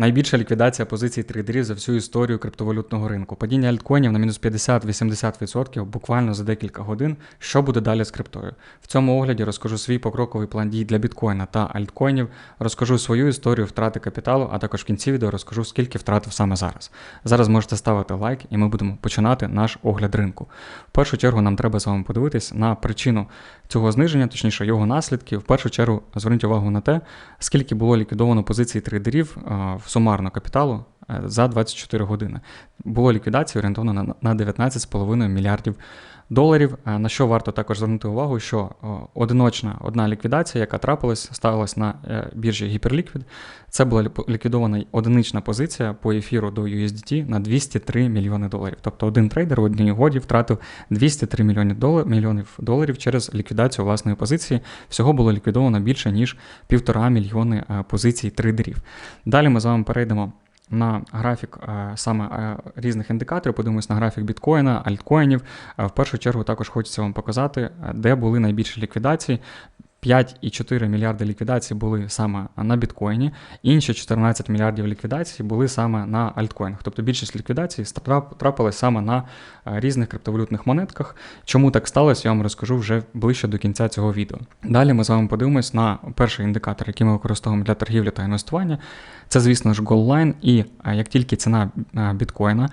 Найбільша ліквідація позицій трейдерів за всю історію криптовалютного ринку. Падіння альткоїнів на мінус 50-80% буквально за декілька годин. Що буде далі з криптою? В цьому огляді розкажу свій покроковий план дій для біткоїна та альткоїнів, розкажу свою історію втрати капіталу, а також в кінці відео розкажу, скільки втратив саме зараз. Зараз можете ставити лайк, і ми будемо починати наш огляд ринку. В першу чергу нам треба з вами подивитись на причину цього зниження, точніше його наслідки. В першу чергу зверніть увагу на те, скільки було ліквідовано позицій трейдерів в сумарно капіталу е, за 24 години. Було ліквідації орієнтовно на 19,5 мільярдів доларів. Е, на що варто також звернути увагу, що одиночна одна ліквідація, яка трапилась, сталася на е, біржі Hyperliquid, це була ліквідована одинична позиція по ефіру до USDT на 203 мільйони доларів. Тобто один трейдер в одній годі втратив 203 мільйони мільйонів доларів через ліквідацію власної позиції. Всього було ліквідовано більше ніж півтора мільйони позицій трейдерів. Далі ми з вами перейдемо на графік е, саме е, різних індикаторів, подивимось на графік біткоїна, альткоїнів. Е, в першу чергу також хочеться вам показати, де були найбільші ліквідації. 5,4 мільярди ліквідацій були саме на біткоїні, інші 14 мільярдів ліквідацій були саме на альткоїнах. Тобто більшість ліквідацій трапилась саме на різних криптовалютних монетках. Чому так сталося, я вам розкажу вже ближче до кінця цього відео. Далі ми з вами подивимось на перший індикатор, який ми використовуємо для торгівлі та інвестування. Це, звісно ж, голлайн, і як тільки ціна біткоїна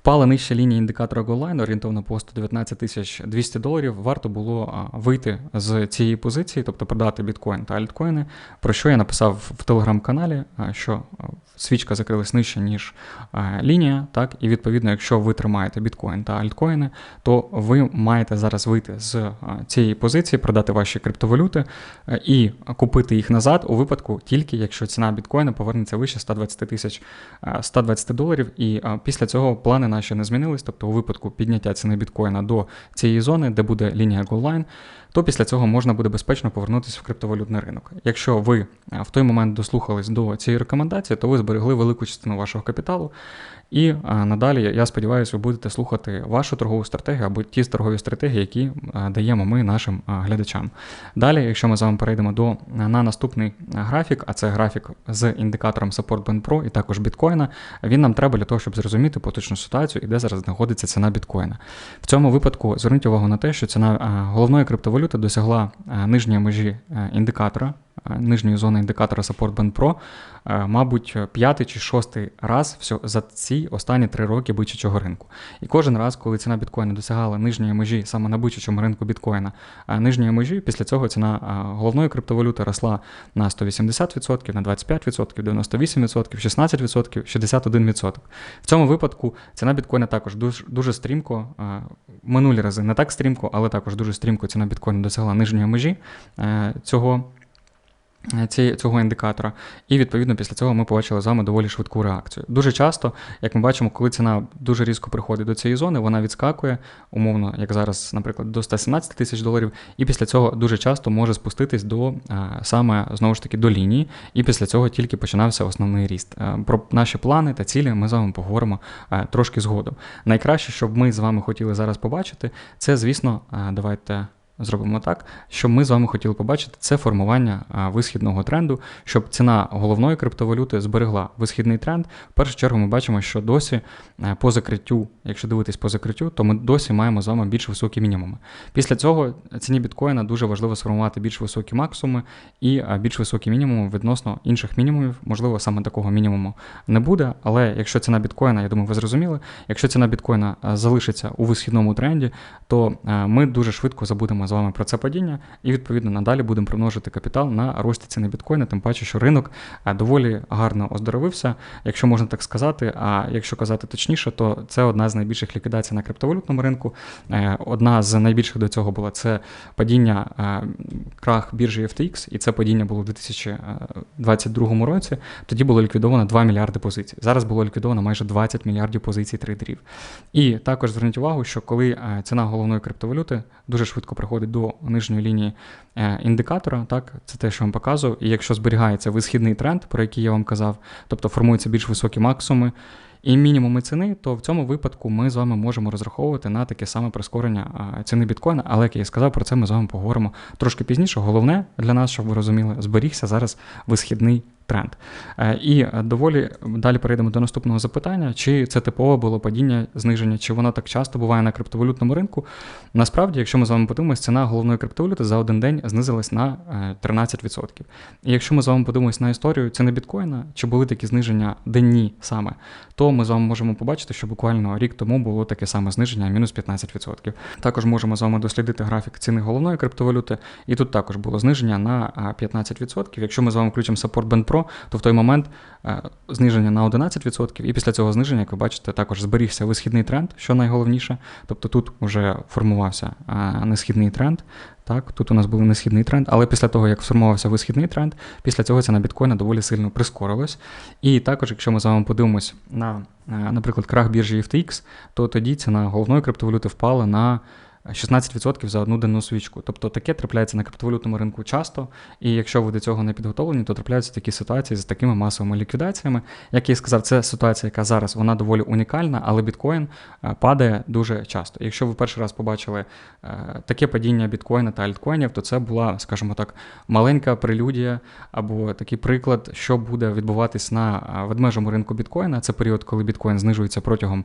впала нижче лінії індикатора голлайн, орієнтовно по 119 200 доларів, варто було вийти з цієї позиції, тобто продати біткоін та альткоїни, про що я написав в телеграм-каналі, що свічка закрилась нижче, ніж лінія. так, І відповідно, якщо ви тримаєте біткоін та альткоїни, то ви маєте зараз вийти з цієї позиції, продати ваші криптовалюти і купити їх назад у випадку, тільки якщо ціна біткоїна повернеться вище 120 тисяч 120 доларів. І після цього плани наші не змінились. Тобто, у випадку підняття ціни біткоїна до цієї зони, де буде лінія голлайн, то після цього можна буде безпечно повернутися в криптовалютний ринок. Якщо ви в той момент дослухались до цієї рекомендації, то ви зберегли велику частину вашого капіталу. І надалі, я сподіваюся, ви будете слухати вашу торгову стратегію або ті торгові стратегії, які даємо ми нашим глядачам. Далі, якщо ми з вами перейдемо до на наступний графік, а це графік з індикатором Support Band Pro і також біткоїна, він нам треба для того, щоб зрозуміти поточну ситуацію і де зараз знаходиться ціна біткоїна. В цьому випадку зверніть увагу на те, що ціна головної криптовалюти досягла нижньої межі індикатора. Е, нижньої зони індикатора Support Band Pro, е, мабуть, п'ятий чи шостий раз за ці останні три роки бичачого ринку. І кожен раз, коли ціна біткоїна досягала нижньої межі саме на бичачому ринку біткоїна, нижньої межі, після цього ціна головної криптовалюти росла на 180%, на 25%, 98%, 16%, 61%. В цьому випадку ціна біткоїна також дуже, дуже стрімко, минулі рази не так стрімко, але також дуже стрімко ціна біткоїна досягла нижньої межі е, цього. Е, цього індикатора, і відповідно після цього ми побачили з вами доволі швидку реакцію. Дуже часто, як ми бачимо, коли ціна дуже різко приходить до цієї зони, вона відскакує, умовно, як зараз, наприклад, до 117 тисяч доларів, і після цього дуже часто може спуститись до е, саме знову ж таки до лінії, і після цього тільки починався основний ріст. Е, про наші плани та цілі ми з вами поговоримо трошки згодом. Найкраще, щоб ми з вами хотіли зараз побачити, це, звісно, давайте зробимо так, що ми з вами хотіли побачити, це формування висхідного тренду, щоб ціна головної криптовалюти зберегла висхідний тренд. В першу чергу ми бачимо, що досі е, по закриттю, якщо дивитись по закриттю, то ми досі маємо з вами більш високі мінімуми. Після цього ціні біткоїна дуже важливо сформувати більш високі максимуми і більш високі мінімуми відносно інших мінімумів. Можливо, саме такого мінімуму не буде. Але якщо ціна біткоїна, я думаю, ви зрозуміли, якщо ціна біткоїна залишиться у висхідному тренді, то ми дуже швидко забудемо з вами про це падіння, і відповідно надалі будемо примножити капітал на рості ціни біткоїна, тим паче, що ринок е, доволі гарно оздоровився, якщо можна так сказати. А якщо казати точніше, то це одна з найбільших ліквідацій на криптовалютному ринку. Е, одна з найбільших до цього була це падіння е, крах біржі FTX, і це падіння було у 2022 році. Тоді було ліквідовано 2 мільярди позицій. Зараз було ліквідовано майже 20 мільярдів позицій трейдерів. І також зверніть увагу, що коли ціна головної криптовалюти дуже швидко приходить підходить до нижньої лінії е, індикатора, так, це те, що я вам показував. І якщо зберігається висхідний тренд, про який я вам казав, тобто формуються більш високі максимуми, і мінімуми ціни, то в цьому випадку ми з вами можемо розраховувати на таке саме прискорення ціни біткоїна. Але як я сказав, про це ми з вами поговоримо трошки пізніше. Головне для нас, щоб ви розуміли, зберігся зараз висхідний тренд. Е, і доволі далі перейдемо до наступного запитання: чи це типове було падіння, зниження, чи воно так часто буває на криптовалютному ринку? Насправді, якщо ми з вами подивимося, ціна головної криптовалюти за один день знизилась на 13%. Е, і якщо ми з вами подивимося на історію ціни біткоїна, чи були такі зниження денні саме, то ми з вами можемо побачити, що буквально рік тому було таке саме зниження, мінус 15%. Також можемо з вами дослідити графік ціни головної криптовалюти, і тут також було зниження на 15%. Якщо ми з вами включимо Support Band Pro, то в той момент зниження на 11%, і після цього зниження, як ви бачите, також зберігся висхідний тренд, що найголовніше. Тобто тут вже формувався несхідний тренд. Так, Тут у нас був несхідний тренд, але після того, як сформувався висхідний тренд, після цього ціна біткоїна доволі сильно прискорилась. І також, якщо ми з вами подивимось на, е, наприклад, крах біржі FTX, то тоді ціна головної криптовалюти впала на 16% за одну денну свічку. Тобто таке трапляється на криптовалютному ринку часто, і якщо ви до цього не підготовлені, то трапляються такі ситуації з такими масовими ліквідаціями. Як я і сказав, це ситуація, яка зараз вона доволі унікальна, але біткоін е, падає дуже часто. Якщо ви перший раз побачили е, таке падіння біткоїна та альткоїнів, то це була, скажімо так, маленька прелюдія або такий приклад, що буде відбуватись на е, ведмежому ринку біткоїна. Це період, коли біткоін знижується протягом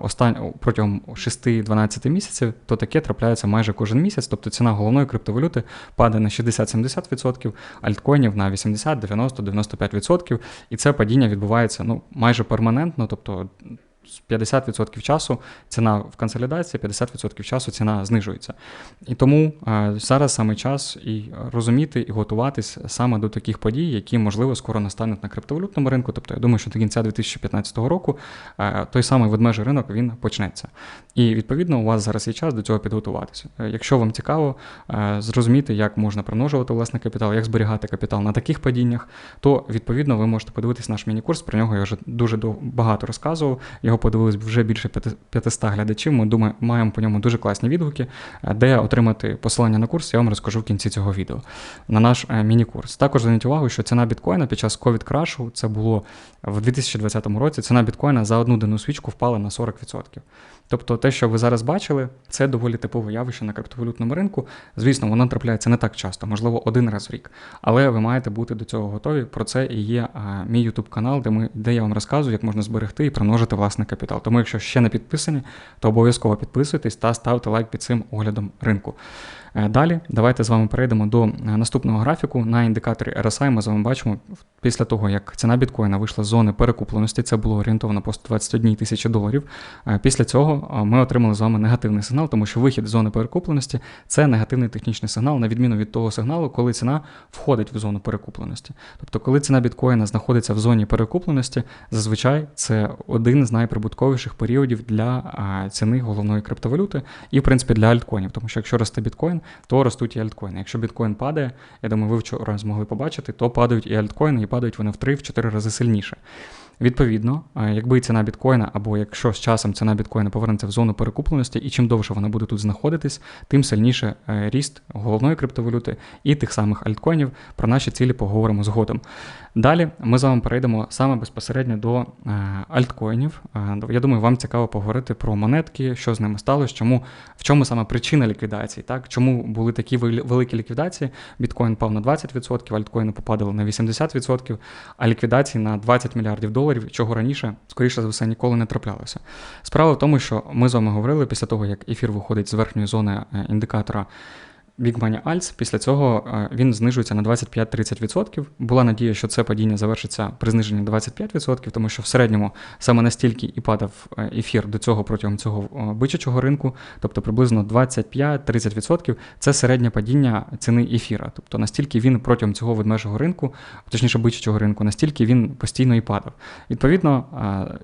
остан... протягом 6-12 місяців, то таке трапляється майже кожен місяць, тобто ціна головної криптовалюти падає на 60-70%, альткоїнів на 80, 90, 95%, і це падіння відбувається ну, майже перманентно, тобто 50% часу ціна в консолідації, 50% часу ціна знижується. І тому е, зараз саме час і розуміти, і готуватись саме до таких подій, які, можливо, скоро настануть на криптовалютному ринку. Тобто, я думаю, що до кінця 2015 року е, той самий ведмежий ринок він почнеться. І відповідно у вас зараз є час до цього підготуватися. Е, якщо вам цікаво зрозуміти, як можна примножувати власний капітал, як зберігати капітал на таких падіннях, то відповідно ви можете подивитись наш міні-курс. Про нього я вже дуже багато розказував. Його подивились вже більше 500 глядачів. Ми думаю, маємо по ньому дуже класні відгуки. Е, де отримати посилання на курс, я вам розкажу в кінці цього відео на наш е, міні-курс. Також зверніть увагу, що ціна біткоїна під час ковід крашу це було в 2020 році. Ціна біткоїна за одну денну свічку впала на 40%. Тобто те, що ви зараз бачили, це доволі типове явище на криптовалютному ринку. Звісно, воно трапляється не так часто, можливо, один раз в рік. Але ви маєте бути до цього готові. Про це і є мій YouTube канал, де ми де я вам розказую, як можна зберегти і примножити власний капітал. Тому, якщо ще не підписані, то обов'язково підписуйтесь та ставте лайк під цим оглядом ринку. Е, далі давайте з вами перейдемо до е, наступного графіку. На індикаторі RSI ми з вами бачимо, після того, як ціна біткоїна вийшла з зони перекупленості, це було орієнтовано по 121 тисячі доларів. Е, після цього ми отримали з вами негативний сигнал, тому що вихід з зони перекупленості це негативний технічний сигнал, на відміну від того сигналу, коли ціна входить в зону перекупленості. Тобто, коли ціна біткоїна знаходиться в зоні перекупленості, зазвичай це один з найприбутковіших періодів для ціни головної криптовалюти і, в принципі, для альткоїнів. Тому що якщо росте біткоін, то ростуть і альткоїни. Якщо біткоін падає, я думаю, ви вчора змогли побачити, то падають і альткоїни, і падають вони в 3-4 рази сильніше. Відповідно, якби ціна біткоїна, або якщо з часом ціна біткоїна повернеться в зону перекупленості, і чим довше вона буде тут знаходитись, тим сильніше е, ріст головної криптовалюти і тих самих альткоїнів. Про наші цілі поговоримо згодом. Далі ми з вами перейдемо саме безпосередньо до е, альткоїнів. Е, я думаю, вам цікаво поговорити про монетки, що з ними сталося, чому в чому саме причина ліквідації, так чому були такі великі ліквідації? Біткоін пав на 20%, альткоїни попадали на 80%, а ліквідації на 20 мільярдів доларів доларів, чого раніше, скоріше за все, ніколи не траплялося. Справа в тому, що ми з вами говорили після того, як ефір виходить з верхньої зони е, індикатора Big Money Alts, після цього е, він знижується на 25-30%. Була надія, що це падіння завершиться при зниженні 25%, тому що в середньому саме настільки і падав е, ефір до цього протягом цього е, бичачого ринку, тобто приблизно 25-30% це середнє падіння ціни ефіра. Тобто настільки він протягом цього ведмежого ринку, точніше бичачого ринку, настільки він постійно і падав. Відповідно,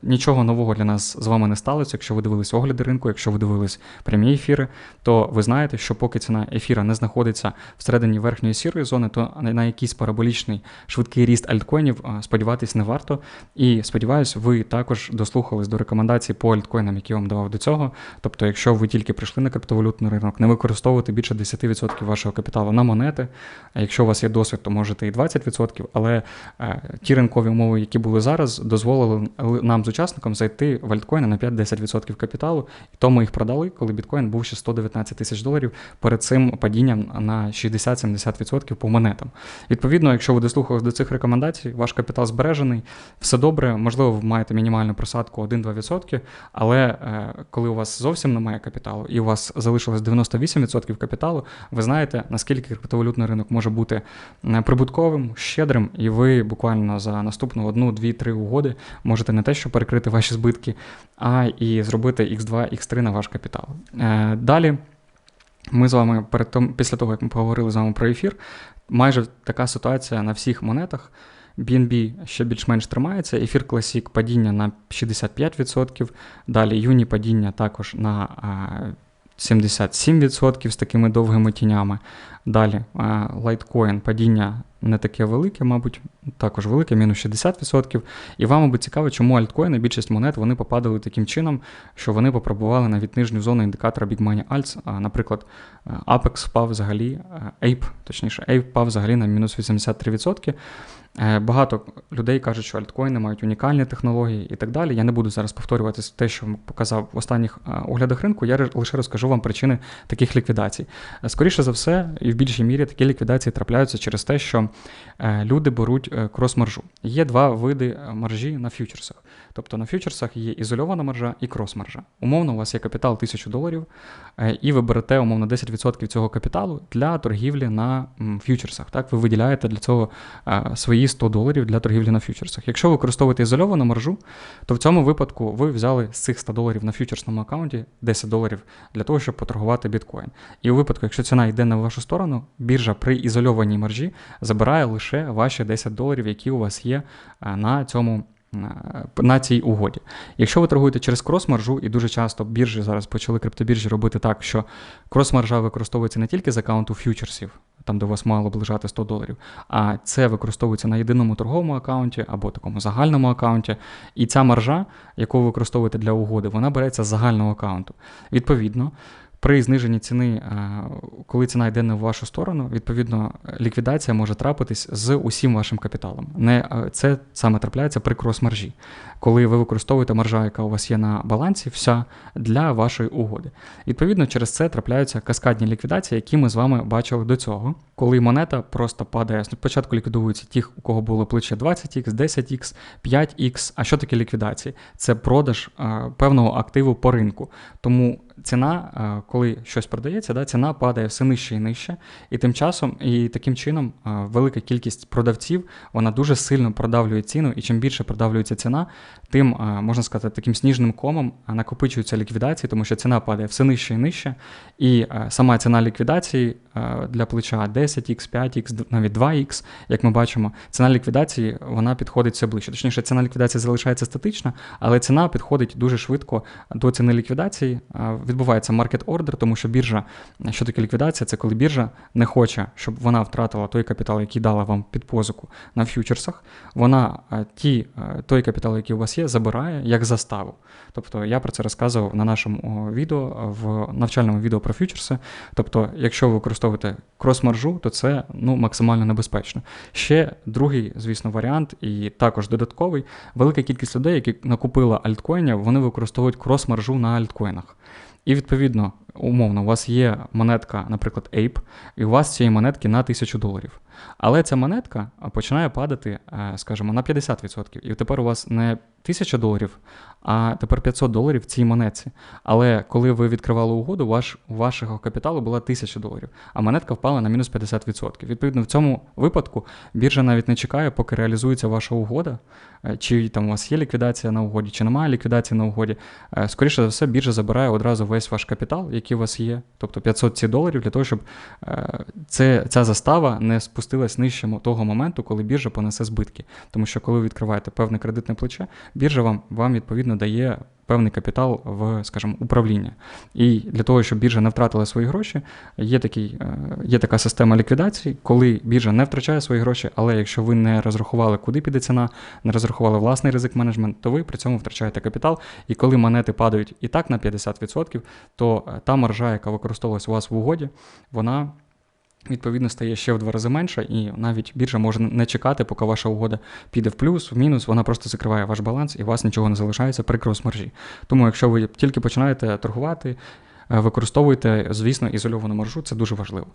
нічого нового для нас з вами не сталося. Якщо ви дивились огляди ринку, якщо ви дивились прямі ефіри, то ви знаєте, що поки ціна ефіра не знаходиться всередині верхньої сірої зони, то на якийсь параболічний швидкий ріст альткоїнів сподіватись не варто. І сподіваюсь, ви також дослухались до рекомендацій по альткоїнам, які я вам давав до цього. Тобто, якщо ви тільки прийшли на криптовалютний ринок, не використовуйте більше 10% вашого капіталу на монети. А якщо у вас є досвід, то можете і 20%, але е, ті ринкові умови, які були зараз, дозволили нам з учасником зайти в альткоїни на 5-10% капіталу. І то ми їх продали, коли біткоін був ще 119 тисяч доларів. Перед цим падінням на 60-70% по монетам. Відповідно, якщо ви дослухались до цих рекомендацій, ваш капітал збережений, все добре, можливо, ви маєте мінімальну просадку 1-2%, але е, коли у вас зовсім немає капіталу і у вас залишилось 98% капіталу, ви знаєте, наскільки криптовалютний ринок може бути е, прибутковим, щедрим, і ви буквально за наступну одну, дві, три угоди можете не те, що перекрити ваші збитки, а і зробити X2, X3 на ваш капітал. Е, Далі. Ми з вами перед тим, після того, як ми поговорили з вами про ефір, майже така ситуація на всіх монетах. BNB ще більш-менш тримається, ефір Classic падіння на 65%, далі Юні падіння також на а, 77% з такими довгими тінями. Далі а, Litecoin падіння не таке велике, мабуть, також велике, мінус 60%. І вам, мабуть, цікаво, чому альткоїни, більшість монет, вони попадали таким чином, що вони попробували навіть нижню зону індикатора Big Money Alts. Наприклад, Apex впав взагалі, Ape, точніше, Ape впав взагалі на мінус 83%. Е, Багато людей кажуть, що альткоїни мають унікальні технології і так далі. Я не буду зараз повторювати те, що показав в останніх е, оглядах ринку. Я лише розкажу вам причини таких ліквідацій. Е, Скоріше за все, в більшій мірі такі ліквідації трапляються через те, що люди беруть крос-маржу. Є два види маржі на фьючерсах. Тобто на фьючерсах є ізольована маржа і крос-маржа. Умовно, у вас є капітал 1000 доларів, і ви берете умовно 10% цього капіталу для торгівлі на фьючерсах. Так, ви виділяєте для цього свої 100 доларів для торгівлі на фьючерсах. Якщо ви використовуєте ізольовану маржу, то в цьому випадку ви взяли з цих 100 доларів на фьючерсному аккаунті 10 доларів для того, щоб поторгувати біткоін. І у випадку, якщо ціна йде на вашу сторону, біржа при ізольованій маржі забирає лише ваші 10 доларів, які у вас є на цьому. На цій угоді. Якщо ви торгуєте через крос-маржу, і дуже часто біржі зараз почали криптобіржі робити так, що крос-маржа використовується не тільки з аккаунту фьючерсів, там де у вас мало б лежати 100 доларів, а це використовується на єдиному торговому аккаунті або такому загальному аккаунті. І ця маржа, яку ви використовуєте для угоди, вона береться з загального аккаунту. Відповідно. При зниженні ціни, коли ціна йде не в вашу сторону, відповідно, ліквідація може трапитись з усім вашим капіталом. Не Це саме трапляється при крос-маржі, коли ви використовуєте маржа, яка у вас є на балансі, вся для вашої угоди. Відповідно, через це трапляються каскадні ліквідації, які ми з вами бачили до цього, коли монета просто падає. Спочатку ліквідуються ті, у кого було плече 20х, 10х, 5х. А що таке ліквідації? Це продаж певного активу по ринку. Тому ціна, коли щось продається, да, ціна падає все нижче і нижче, і тим часом, і таким чином велика кількість продавців вона дуже сильно продавлює ціну, і чим більше продавлюється ціна, тим можна сказати, таким сніжним комом накопичуються ліквідації, тому що ціна падає все нижче і нижче, і сама ціна ліквідації для плеча 10х, 5х, навіть 2х, як ми бачимо, ціна ліквідації вона підходить все ближче. Точніше, ціна ліквідації залишається статична, але ціна підходить дуже швидко до ціни ліквідації відбувається маркет ордер, тому що біржа, що таке ліквідація, це коли біржа не хоче, щоб вона втратила той капітал, який дала вам під позику на ф'ючерсах. Вона ті, той капітал, який у вас є, забирає як заставу. Тобто я про це розказував на нашому відео, в навчальному відео про ф'ючерси. Тобто, якщо ви використовуєте крос-маржу, то це ну, максимально небезпечно. Ще другий, звісно, варіант, і також додатковий, велика кількість людей, які накупила альткоїнів, вони використовують крос-маржу на альткоїнах. І відповідно, умовно, у вас є монетка, наприклад, Ape, і у вас цієї монетки на 1000 доларів. Але ця монетка починає падати, скажімо, на 50%. І тепер у вас не 1000 доларів, а тепер 500 доларів в цій монетці. Але коли ви відкривали угоду, ваш, вашого капіталу була 1000 доларів, а монетка впала на мінус 50%. Відповідно, в цьому випадку біржа навіть не чекає, поки реалізується ваша угода, чи там у вас є ліквідація на угоді, чи немає ліквідації на угоді. Скоріше за все, біржа забирає одразу весь ваш капітал, який у вас є, тобто 500 ці доларів, для того, щоб це, ця застава не спустилась нижче того моменту, коли біржа понесе збитки. Тому що коли ви відкриваєте певне кредитне плече, біржа вам, вам відповідно дає певний капітал в, скажімо, управління. І для того, щоб біржа не втратила свої гроші, є такий, е, є така система ліквідації, коли біржа не втрачає свої гроші, але якщо ви не розрахували, куди піде ціна, не розрахували власний ризик менеджмент, то ви при цьому втрачаєте капітал. І коли монети падають і так на 50%, то е, та маржа, яка використовувалась у вас в угоді, вона відповідно стає ще в два рази менше, і навіть біржа може не чекати, поки ваша угода піде в плюс, в мінус, вона просто закриває ваш баланс і у вас нічого не залишається при крос-маржі. Тому, якщо ви тільки починаєте торгувати, використовуйте, звісно, ізольовану маржу, це дуже важливо.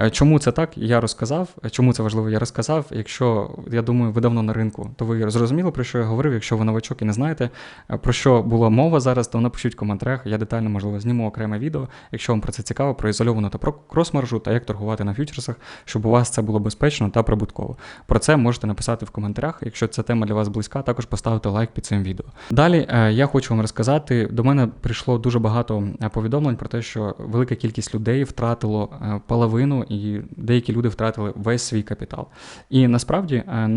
Е, чому це так? Я розказав. Чому це важливо? Я розказав. Якщо я думаю, ви давно на ринку, то ви зрозуміли, про що я говорив. Якщо ви новачок і не знаєте, е, про що була мова зараз, то напишіть в коментарях. Я детально, можливо, зніму окреме відео, якщо вам про це цікаво, про ізольовану та про крос-маржу та як торгувати на фьючерсах, щоб у вас це було безпечно та прибутково. Про це можете написати в коментарях. Якщо ця тема для вас близька, також поставте лайк під цим відео. Далі я хочу вам розказати. До мене прийшло дуже багато повідомлень про те, що велика кількість людей втратило е, половину, і деякі люди втратили весь свій капітал. І насправді е,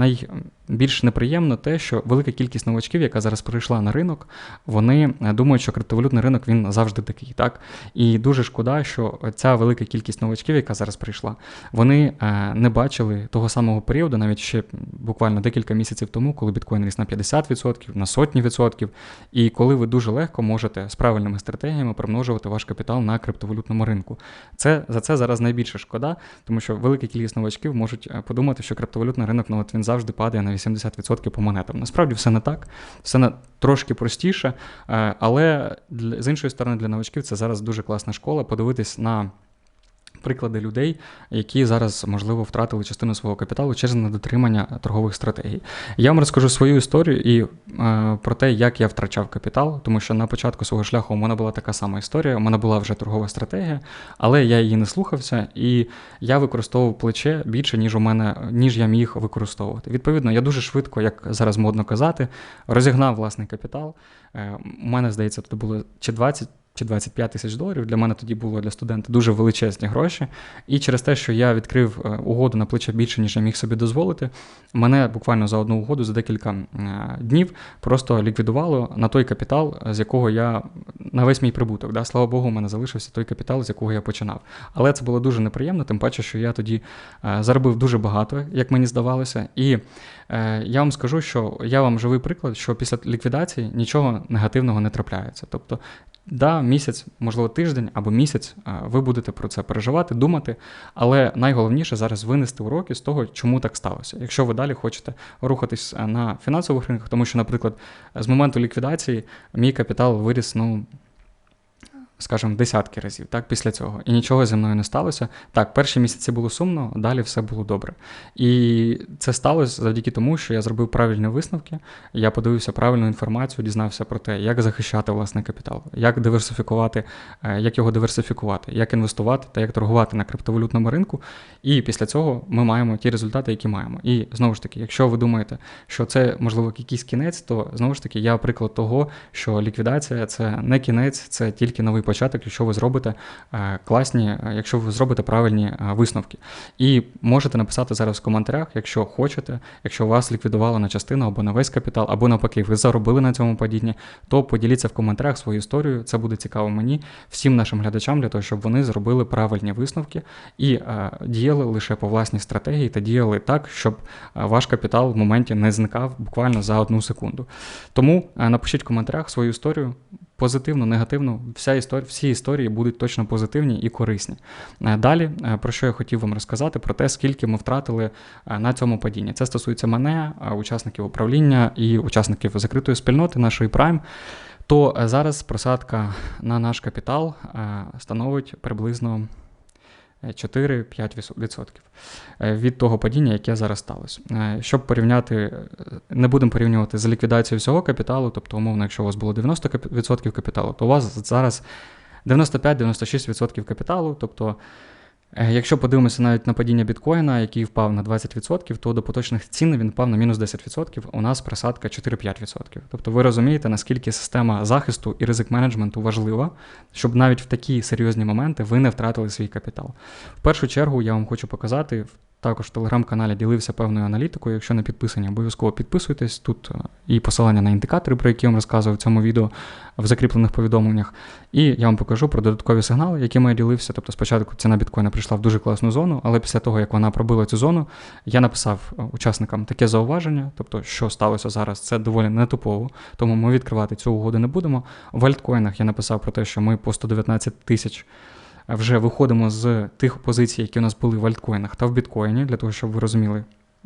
найбільш неприємно те, що велика кількість новачків, яка зараз прийшла на ринок, вони е, думають, що криптовалютний ринок він завжди такий. так? І дуже шкода, що ця велика кількість новачків, яка зараз прийшла, вони не бачили того самого періоду, навіть ще буквально декілька місяців тому, коли біткоін ріс на 50%, на сотні відсотків, і коли ви дуже легко можете з правильними стратегіями примножувати ваш капітал на криптовалютному ринку. Це За це зараз найбільше шкода, тому що велика кількість новачків можуть е, подумати, що криптовалютний ринок ну, от він завжди падає на 80% по монетам. Насправді все не так, все не трошки простіше, е, але з іншої сторони, для новачків це зараз дуже класна школа. Подивитись на приклади людей, які зараз, можливо, втратили частину свого капіталу через недотримання торгових стратегій. Я вам розкажу свою історію і е, про те, як я втрачав капітал, тому що на початку свого шляху у мене була така сама історія. У мене була вже торгова стратегія, але я її не слухався, і я використовував плече більше, ніж у мене, ніж я міг використовувати. Відповідно, я дуже швидко, як зараз модно казати, розігнав власний капітал. Е, у мене здається, тут було чи 20 чи 25 тисяч доларів. Для мене тоді було для студента дуже величезні гроші. І через те, що я відкрив е, угоду на плече більше, ніж я міг собі дозволити, мене буквально за одну угоду за декілька е, днів просто ліквідувало на той капітал, з якого я на весь мій прибуток. Да? Слава Богу, у мене залишився той капітал, з якого я починав. Але це було дуже неприємно, тим паче, що я тоді е, заробив дуже багато, як мені здавалося. І я вам скажу, що я вам живий приклад, що після ліквідації нічого негативного не трапляється. Тобто Да, місяць, можливо, тиждень або місяць ви будете про це переживати, думати, але найголовніше зараз винести уроки з того, чому так сталося. Якщо ви далі хочете рухатись на фінансових ринках, тому що, наприклад, з моменту ліквідації мій капітал виріс, ну скажімо, десятки разів, так, після цього. І нічого зі мною не сталося. Так, перші місяці було сумно, далі все було добре. І це сталося завдяки тому, що я зробив правильні висновки, я подивився правильну інформацію, дізнався про те, як захищати власний капітал, як диверсифікувати, е, як його диверсифікувати, як інвестувати та як торгувати на криптовалютному ринку. І після цього ми маємо ті результати, які маємо. І знову ж таки, якщо ви думаєте, що це можливо якийсь кінець, то знову ж таки я приклад того, що ліквідація це не кінець, це тільки новий якщо ви зробите е, класні, е, якщо ви зробите правильні е, висновки. І можете написати зараз в коментарях, якщо хочете, якщо вас ліквідувало на частину або на весь капітал, або навпаки, ви заробили на цьому падінні, то поділіться в коментарях свою історію. Це буде цікаво мені, всім нашим глядачам, для того, щоб вони зробили правильні висновки і діяли лише по власній стратегії та діяли так, щоб ваш капітал в моменті не зникав буквально за одну секунду. Тому напишіть в коментарях свою історію позитивно, негативно, вся історія, всі історії будуть точно позитивні і корисні. Е, далі, е, про що я хотів вам розказати, про те, скільки ми втратили е, на цьому падінні. Це стосується мене, учасників управління і учасників закритої спільноти нашої Prime. То зараз просадка на наш капітал становить приблизно 4-5% е, від того падіння, яке зараз сталося. Е, щоб порівняти, е, не будемо порівнювати з ліквідацією всього капіталу, тобто, умовно, якщо у вас було 90% капіталу, то у вас зараз 95-96% капіталу, тобто якщо подивимося навіть на падіння біткоїна, який впав на 20%, то до поточних цін він впав на мінус 10%, у нас просадка 4-5%. Тобто ви розумієте, наскільки система захисту і ризик менеджменту важлива, щоб навіть в такі серйозні моменти ви не втратили свій капітал. В першу чергу я вам хочу показати також в телеграм-каналі ділився певною аналітикою. Якщо не підписані, обов'язково підписуйтесь. Тут е, і посилання на індикатори, про які я вам розказував в цьому відео в закріплених повідомленнях. І я вам покажу про додаткові сигнали, якими я ділився. Тобто спочатку ціна біткоїна прийшла в дуже класну зону, але після того, як вона пробила цю зону, я написав е, учасникам таке зауваження, тобто, що сталося зараз, це доволі нетипово, тому ми відкривати цю угоду не будемо. В альткоїнах я написав про те, що ми по 119 тисяч вже виходимо з тих позицій, які у нас були в альткоїнах та в біткоїні, для того, щоб ви розуміли.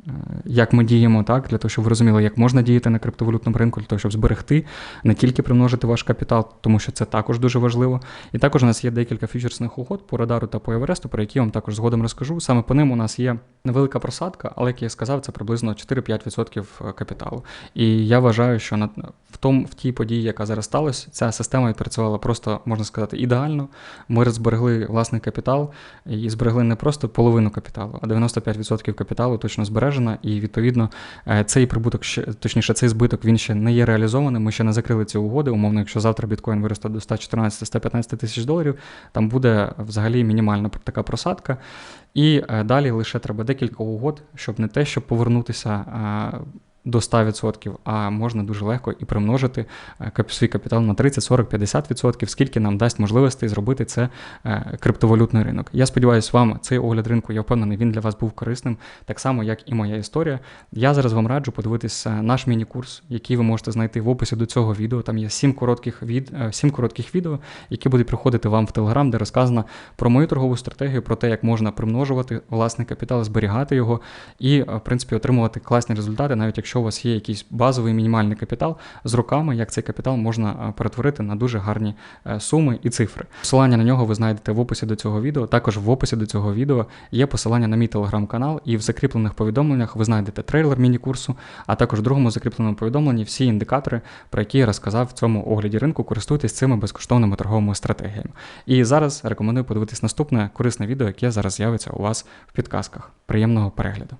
Е, Як ми діємо, так, для того, щоб ви розуміли, як можна діяти на криптовалютному ринку, для того, щоб зберегти, не тільки примножити ваш капітал, тому що це також дуже важливо. І також у нас є декілька фьючерсних угод по радару та по Евересту, про які я вам також згодом розкажу. Саме по ним у нас є невелика просадка, але як я сказав, це приблизно 4-5% капіталу. І я вважаю, що на в тому в тій події, яка зараз сталася, ця система відпрацювала просто можна сказати ідеально. Ми зберегли власний капітал і зберегли не просто половину капіталу, а 95% капіталу точно збережено. І відповідно е, цей прибуток точніше, цей збиток він ще не є реалізованим. Ми ще не закрили ці угоди. Умовно, якщо завтра біткоін виросте до 114-115 тисяч доларів, там буде взагалі мінімальна така просадка. І е, далі лише треба декілька угод, щоб не те, щоб повернутися е, до 100%, а можна дуже легко і примножити е, свій капітал на 30, 40, 50%, скільки нам дасть можливостей зробити це е, криптовалютний ринок. Я сподіваюся, вам цей огляд ринку, я впевнений, він для вас був корисним, так само, як і моя історія. Я зараз вам раджу подивитися наш міні-курс, який ви можете знайти в описі до цього відео. Там є 7 коротких, від, 7 коротких відео, які будуть приходити вам в Телеграм, де розказано про мою торгову стратегію, про те, як можна примножувати власний капітал, зберігати його і, е, в принципі, отримувати класні результати, навіть якщо у вас є якийсь базовий мінімальний капітал з роками, як цей капітал можна е, перетворити на дуже гарні е, суми і цифри. Посилання на нього ви знайдете в описі до цього відео. Також в описі до цього відео є посилання на мій телеграм-канал, і в закріплених повідомленнях ви знайдете трейлер міні-курсу, а також в другому закріпленому повідомленні всі індикатори, про які я розказав в цьому огляді ринку. Користуйтесь цими безкоштовними торговими стратегіями. І зараз рекомендую подивитись наступне корисне відео, яке зараз з'явиться у вас в підказках. Приємного перегляду!